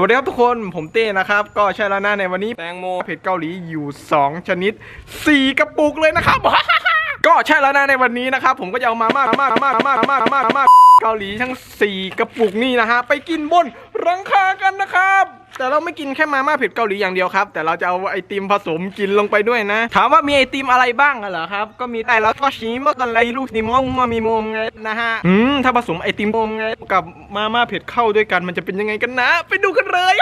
วัสดีครับทุกคนผมเต้นะครับ ก็ใช่แล้วนะในวันนี้แตงโมเผ็ดเกาหลีอยู่ 2 ชนิด 4 กระปุกเลยนะครับ ก็ใช่แล้วนะในวันนี้นะครับ ผมก็จะเอามาม่ามาม่ามาม่ามาม่ามาม่ามาม่าเกาหลีทั้ง 4 กระปุกนี่นะฮะไปกินบนรังคากันนะครับ แต่เราไม่กินแค่มาม่าเผ็ดเกาหลีอย่างเดียวครับ แต่เราจะเอาไอติมผสมกินลงไปด้วยนะ ถามว่ามีไอติมอะไรบ้างเหรอครับ ก็มีแต่แล้วก็ชีมกันไรลูกนิมองมามีมงไงนะฮะ อืม ถ้าผสมไอติมมงไงกับมาม่าเผ็ดเข้าด้วยกันมันจะเป็นยังไงกันนะ ไปดูกันเลย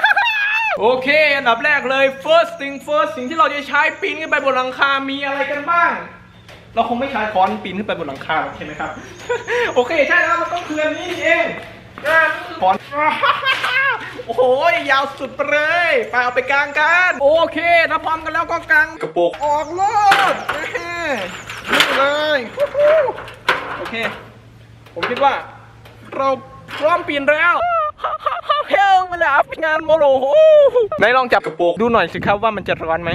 โอเค อันดับแรกเลย first thing first สิ่งที่เราจะใช้ปีนขึ้นไปบนหลังคา มีอะไรกันบ้าง เราคงไม่ใช้ค้อนปีนขึ้นไปบนหลังคาใช่ไหมครับ โอเค ใช่แล้วมันต้องคืออันนี้เองค้อน โอ้โหยาวสุดไปเลยไปเอาไปกางกันโอเคถ้าพร้อมกันแล้วก็กางกระปุกออกเลยนี่เลยฮู้ฮู้โอเค ผมคิดว่า เราพร้อมปีนแล้วเฮลมาแล้วงานโมโลโหไหนลองจับกระโปรงดูหน่อยสิครับว่ามันจะร้อนไหม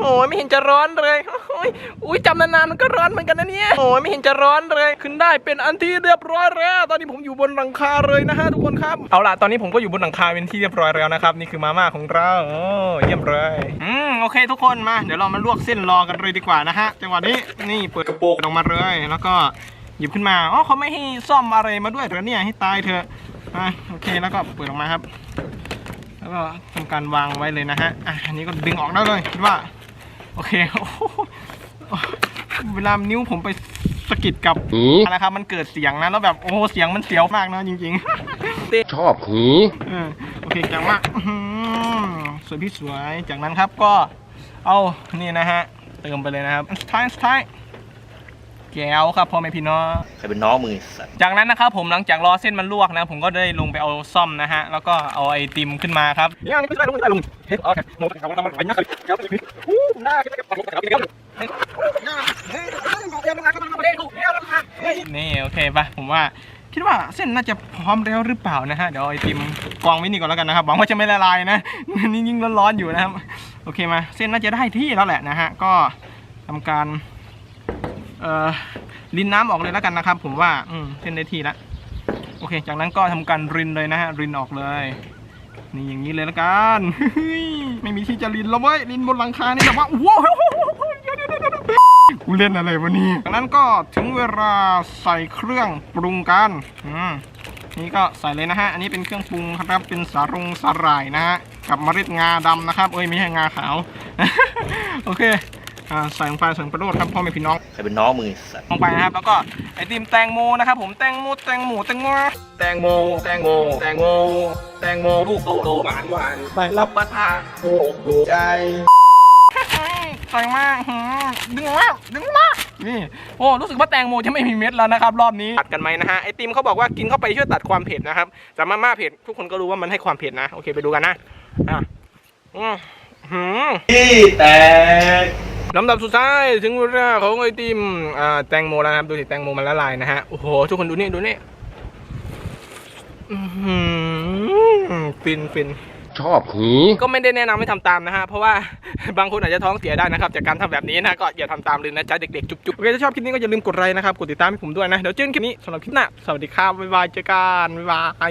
โอ้ยไม่เห็นจะร้อนเลยโอ้ยอุ้ยจำนานๆมันก็ร้อนเหมือนกันนะเนี่ยโอ้ยไม่เห็นจะร้อนเลย ขึ้นได้เป็นอันที่เรียบร้อยแล้ว ตอนนี้ผมอยู่บนหลังคาเลยนะฮะทุกคนครับ เอาล่ะตอนนี้ผมก็อยู่บนหลังคาเป็นที่เรียบร้อยแล้วนะครับ นี่คือมาม่าของเราโอ้เยี่ยมเลย อืมโอเค ทุกคนมา เดี๋ยวเรามาลวกเส้นรอกันเลยดีกว่านะฮะ จังหวะนี้นี่เปิดกระโปรงออกมาเลย แล้วก็หยิบขึ้นมา อ๋อเขาไม่ให้ซ่อมอะไรมาด้วยเหรอเนี่ยให้ตายเถอะอะโอเคแล้วก็เปิดออกมาครับ แล้วก็ทำการวางไว้เลยนะฮะ อะอันนี้ก็ดึงออกได้เลยคิดว่า โอเคโอ้โหเวลานิ้วผมไปสะกิดกับอะไรครับมันเกิดเสียงนะแล้วแบบโอ้โหเสียงมันเสียวมากนะจริงๆ ชอบหีเออโอเคจังมากอื้อหือสวยพี่สวยจากนั้นครับก็เอานี่นะฮะเติมไปเลยนะครับสุดท้ายสุดท้าย แก้วครับพ่อแม่พี่น้อง ใครเป็นน้องมือสัตว์จากนั้นนะครับผมหลังจากรอเส้นมันลวกนะ ผมก็ได้ลงไปเอาซ่อมนะฮะ แล้วก็เอาไอติมขึ้นมาครับยังไม่ได้ลงไม่ได้ลงเฮ้ยโอเคโน้ตครับมันไปนะครับครับอู้น่าคิดว่าครับนี่โอเคปะผมว่าคิดว่าเส้นน่าจะพร้อมแล้วหรือเปล่านะฮะเดี๋ยวไอติมกองไว้นี่ก่อนแล้วกันนะครับหวังว่าจะไม่ละลายนะนี่ยิ่งร้อนๆอยู่นะครับโอเคมาเส้นน่าจะได้ที่แล้วแหละนะฮะก็ทำการ เอ่อรินน้ำออกเลยแล้วกันนะครับ ผมว่าอืมเส้นได้ที่ล้วโอเค จากนั้นก็ทำการรินเลยนะฮะรินออกเลยนี่อย่างนี้เลยแล้วกันไม่มีที่จะรินแล้วเว้ยรินบนหลังคานี่แบบว่าว้าวเดี๋ยวเดี๋ยวเดี๋ยวเดี๋ยวกูเล่นอะไรวะนี่จากนั้นก็ถึงเวลาใส่เครื่องปรุงกัน อืม นี่ก็ใส่เลยนะฮะ อันนี้เป็นเครื่องปรุงครับ เป็นสารงสาหร่ายนะฮะ กับเมล็ดงาดำนะครับ เอ้ยไม่ใช่งาขาว โอเค อ่าใส่ลงไปใส่ลงไปโรดครับพ่อแม่พี่น้องใครเป็นน้องมือสัตว์ลงไปนะครับ แล้วก็ไอติมแตงโมนะครับผมแตงโมแตงโมแตงโมแตงโมแตงโมแตงโมแตงโมลูกโตโตหวานหวานไปรับประทานโอ้โหใจใส่มากหืมดึงมากดึงมากนี่โอ้รู้สึกว่าแตงโมจะไม่มีเม็ดแล้วนะครับ รอบนี้ตัดกันไหมนะฮะไอติมเขาบอกว่ากินเข้าไปช่วยตัดความเผ็ดนะครับแต่มาม่าเผ็ดทุกคนก็รู้ว่ามันให้ความเผ็ดนะโอเคไปดูกันนะอะอืมหืมที่แตก ลำดับสุดท้ายถึงเวลาของไอติมอ่าแตงโมแล้วนะครับ ดูสิแตงโมมันละลายนะฮะ โอ้โห ทุกคนดูนี่ ดูนี่อื้อหือฟินฟินชอบหีก็ไม่ได้แนะนำให้ทำตามนะฮะ เพราะว่าบางคนอาจจะท้องเสียได้นะครับจากการทำแบบนี้นะ ก็อย่าทำตามเลยนะจ๊ะเด็กๆ จุ๊บๆ โอเค ถ้าชอบคลิปนี้ก็อย่าลืมกดไลค์นะครับ กดติดตามให้ผมด้วยนะ เดี๋ยวเจอกันคลิปนี้สำหรับคลิปหน้า สวัสดีครับ บ๊ายบาย เจอกัน บ๊ายบาย